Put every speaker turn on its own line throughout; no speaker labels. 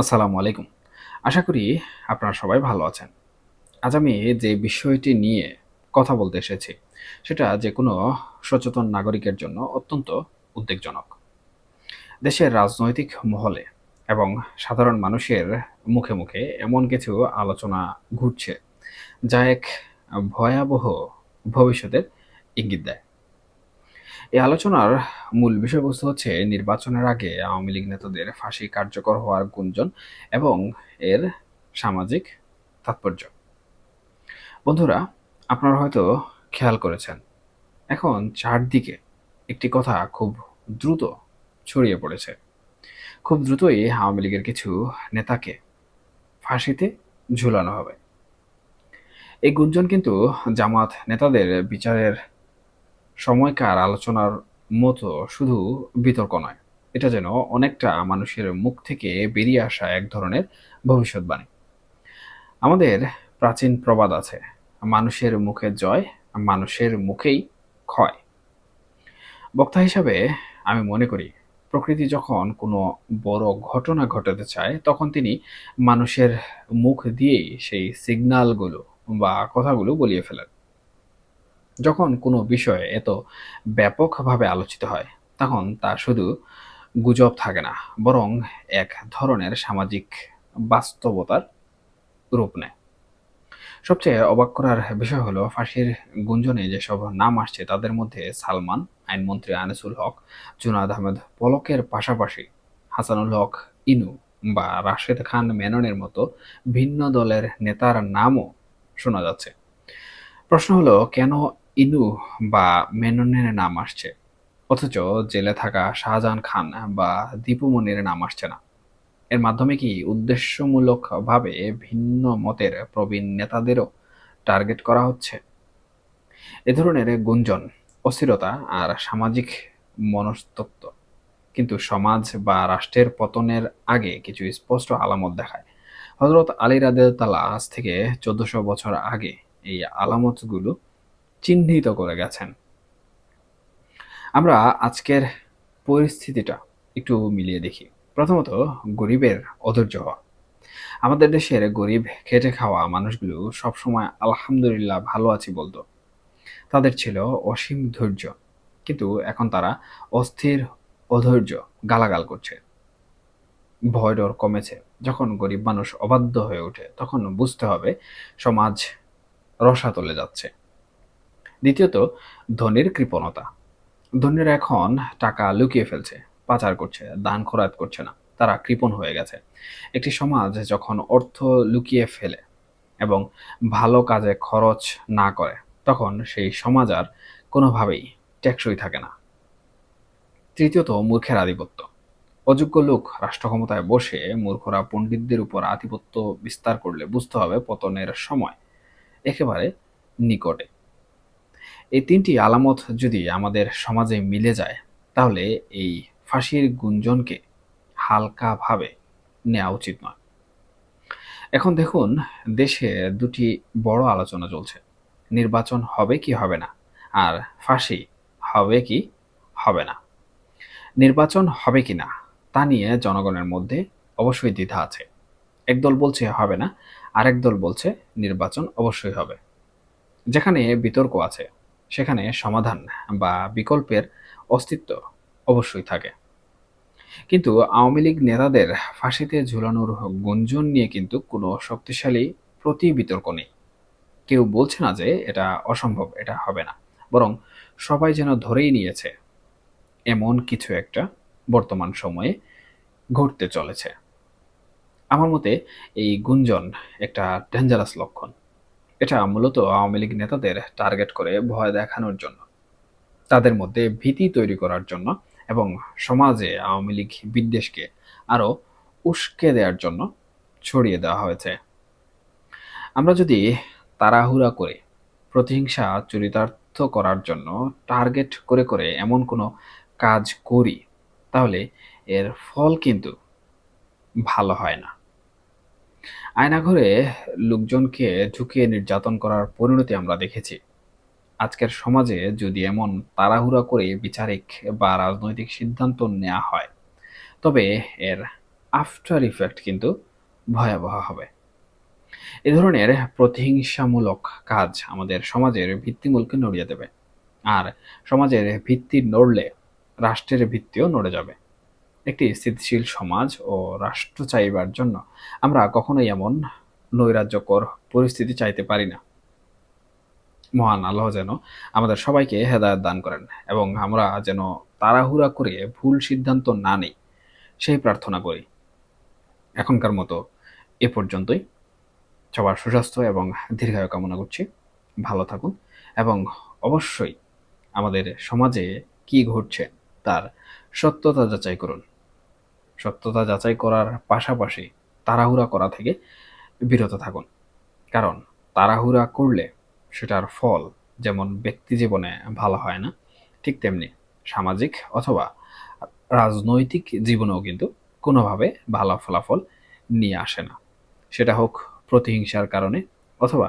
আসসালামু আলাইকুম। আশা করি আপনারা সবাই ভালো আছেন। আজ আমি যে বিষয়টি নিয়ে কথা বলতে এসেছি, সেটা যে কোনো সচেতন নাগরিকের জন্য অত্যন্ত উদ্বেগজনক। দেশের রাজনৈতিক মহলে এবং সাধারণ মানুষের মুখে মুখে এমন কিছু আলোচনা ঘুরছে, যা এক ভয়াবহ ভবিষ্যতের ইঙ্গিত দেয়। এই আলোচনার মূল বিষয়বস্তু হচ্ছে নির্বাচনের আগে আওয়ামী লীগ নেতাদের ফাঁসি কার্যকর হওয়ার গুঞ্জন এবং এর সামাজিক তাৎপর্য। বন্ধুরা, আপনারা হয়তো খেয়াল করেছেন, এখন চারদিকে একটি কথা খুব দ্রুত ছড়িয়ে পড়েছে। খুব দ্রুতই আওয়ামী লীগের কিছু নেতাকে ফাঁসিতে ঝুলানো হবে। এই গুঞ্জন কিন্তু জামাত নেতাদের বিচারের সময়কার আলোচনার মতো শুধু বিতর্ক নয়, এটা যেন অনেকটা মানুষের মুখ থেকে বেরিয়ে আসা এক ধরনের ভবিষ্যৎবাণী। আমাদের প্রাচীন প্রবাদ আছে, মানুষের মুখে জয়, মানুষের মুখেই ক্ষয়। বক্তা হিসাবে আমি মনে করি, প্রকৃতি যখন কোনো বড় ঘটনা ঘটাতে চায়, তখন তিনি মানুষের মুখ দিয়েই সেই সিগন্যালগুলো বা কথাগুলো বলিয়ে ফেলেন। যখন কোনো বিষয় এত ব্যাপকভাবে আলোচিত হয়, তখন তা শুধু গুজব থাকে না, বরং এক ধরনের সামাজিক বাস্তবতার রূপ নেয়। সবচেয়ে অবাক করার বিষয় হলো, ফাঁসির গুঞ্জনে যেসব নাম আসছে, তাদের মধ্যে সালমান, আইনমন্ত্রী আনিসুল হক জুনাদ আহমেদ পলকের পাশাপাশি হাসানুল হক, ইনু বা রাশেদ খান মেননের মতো ভিন্ন দলের নেতার নামও শোনা যাচ্ছে। প্রশ্ন হলো, কেন ইনু বা মেননের নাম আসছে। অথচ জেলে থাকা শাহজাহান খান বা দীপুমনির নাম আসছে না। এর মাধ্যমে কি উদ্দেশ্যমূলকভাবে ভিন্ন মতের প্রবীণ নেতাদেরও টার্গেট করা হচ্ছে? এ ধরনের গুঞ্জন, অস্থিরতা আর সামাজিক মনস্তত্ব কিন্তু সমাজ বা রাষ্ট্রের পতনের আগে কিছু স্পষ্ট আলামত দেখায়। হজরত আলী রাদেতালা আজ থেকে চোদ্দশো বছর আগে এই আলামতগুলো চিহ্নিত করে গেছেন। আমরা আজকের পরিস্থিতিটা একটু মিলিয়ে দেখি। প্রথমত, গরিবের অধৈর্য হওয়া। আমাদের দেশের গরিব, খেটে খাওয়া মানুষগুলো সবসময় আলহামদুলিল্লাহ ভালো আছি বলতো। তাদের ছিল অসীম ধৈর্য। কিন্তু এখন তারা অস্থির, অধৈর্য, গালাগাল করছে। ভয় ডর কমেছে। যখন গরিব মানুষ অবাধ্য হয়ে ওঠে, তখন বুঝতে হবে সমাজ রসাতলে যাচ্ছে। দ্বিতীয়ত, ধনির কৃপণতা। ধনীরা এখন টাকা লুকিয়ে ফেলছে, পাচার করছে, দান খোরাত করছে না, তারা কৃপণ হয়ে গেছে। একটি সমাজ যখন অর্থ লুকিয়ে ফেলে এবং ভালো কাজে খরচ না করে, তখন সেই সমাজ আর কোনোভাবেই টেকসই থাকে না। তৃতীয়ত, মূর্খের আধিপত্য। অযোগ্য লোক রাষ্ট্র ক্ষমতায় বসে মূর্খরা পণ্ডিতদের উপর আধিপত্য বিস্তার করলে বুঝতে হবে পতনের সময় একেবারে নিকটে। এই তিনটি আলামত যদি আমাদের সমাজে মিলে যায়, তাহলে এই ফাঁসির গুঞ্জনকে হালকাভাবে নেওয়া উচিত নয়। এখন দেখুন, দেশে দুটি বড় আলোচনা চলছে। নির্বাচন হবে কি হবে না? আর ফাঁসি হবে কি হবে না? নির্বাচন হবে কি না? তা নিয়ে জনগণের মধ্যে অবশ্যই দ্বিধা আছে। একদল বলছে হবে না, আরেক দল বলছে নির্বাচন অবশ্যই হবে। যেখানে বিতর্ক আছে। সেখানে সমাধান বা বিকল্পের অস্তিত্ব অবশ্যই থাকে। কিন্তু আওয়ামী লীগ নেতাদের ফাঁসিতে ঝুলানোর গুঞ্জন নিয়ে কিন্তু কোনো শক্তিশালী প্রতি বিতর্ক নেই। কেউ বলছে না যে এটা অসম্ভব, এটা হবে না। বরং সবাই যেন ধরেই নিয়েছে, এমন কিছু একটা বর্তমান সময়ে ঘটতে চলেছে। আমার মতে এই গুঞ্জন একটা ডেঞ্জারাস লক্ষণ। এটা মূলত আওয়ামী লীগ নেতাদের টার্গেট করে ভয় দেখানোর জন্য। তাদের মধ্যে ভীতি তৈরি করার জন্য এবং সমাজে আওয়ামী লীগ বিদ্বেষকে আরও উস্কে দেওয়ার জন্য ছড়িয়ে দেওয়া হয়েছে। আমরা যদি তাড়াহুড়া করে, প্রতিহিংসা চরিতার্থ করার জন্য টার্গেট করে করে এমন কোনো কাজ করি, তাহলে এর ফল কিন্তু ভালো হয় না। আয়নাঘরে লোকজনকে ঢুকিয়ে নির্যাতন করার পরিণতি আমরা দেখেছি। আজকের সমাজে যদি এমন তাড়াহুড়া করে বিচারিক বা রাজনৈতিক সিদ্ধান্ত নেওয়া হয়, তবে এর আফটার ইফেক্ট কিন্তু ভয়াবহ হবে। এ ধরনের প্রতিহিংসামূলক কাজ আমাদের সমাজের ভিত্তিমূলকে নড়িয়ে দেবে। আর সমাজের ভিত্তি নড়লে রাষ্ট্রের ভিত্তিও নড়ে যাবে। একটি স্থিতিশীল সমাজ ও রাষ্ট্র চাইবার জন্য আমরা কখনোই এমন নৈরাজ্যকর পরিস্থিতি চাইতে পারি না। মহান আল্লাহ যেন আমাদের সবাইকে হেদায়ত দান করেন এবং আমরা যেন তাড়াহুড়া করে ভুল সিদ্ধান্ত না নেই, সেই প্রার্থনা করি। এখনকার মতো এ পর্যন্তই। সবার সুস্বাস্থ্য এবং দীর্ঘায়ু কামনা করছি। ভালো থাকুন এবং অবশ্যই আমাদের সমাজে কি ঘটছে তার সত্যতা যাচাই করুন। সত্যতা যাচাই করার পাশাপাশি তাড়াহুড়া করা থেকে বিরত থাকুন। কারণ তাড়াহুড়া করলে সেটার ফল যেমন ব্যক্তি জীবনে ভালো হয় না, ঠিক তেমনি সামাজিক অথবা রাজনৈতিক জীবনেও কিন্তু কোনোভাবে ভালো ফলাফল নিয়ে আসে না। সেটা হোক প্রতিহিংসার কারণে অথবা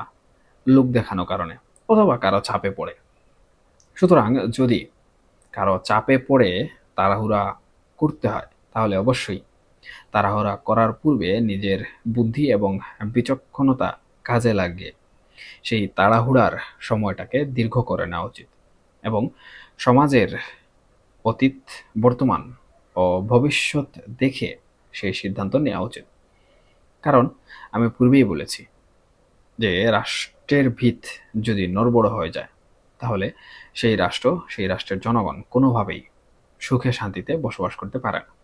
লোক দেখানোর কারণে অথবা কারও চাপে পড়ে। সুতরাং যদি কারও চাপে পড়ে তাড়াহুড়া করতে হয় তাহলে অবশ্যই তাড়াহুড়া করার পূর্বে নিজের বুদ্ধি এবং বিচক্ষণতা কাজে লাগিয়ে সেই তাড়াহুড়ার সময়টাকে দীর্ঘ করে নেওয়া উচিত এবং সমাজের অতীত, বর্তমান ও ভবিষ্যৎ দেখে সেই সিদ্ধান্ত নেওয়া উচিত। কারণ আমি পূর্বেই বলেছি যে রাষ্ট্রের ভিত যদি নড়বড় হয়ে যায়, তাহলে সেই রাষ্ট্র, সেই রাষ্ট্রের জনগণ কোনোভাবেই সুখে শান্তিতে বসবাস করতে পারে না।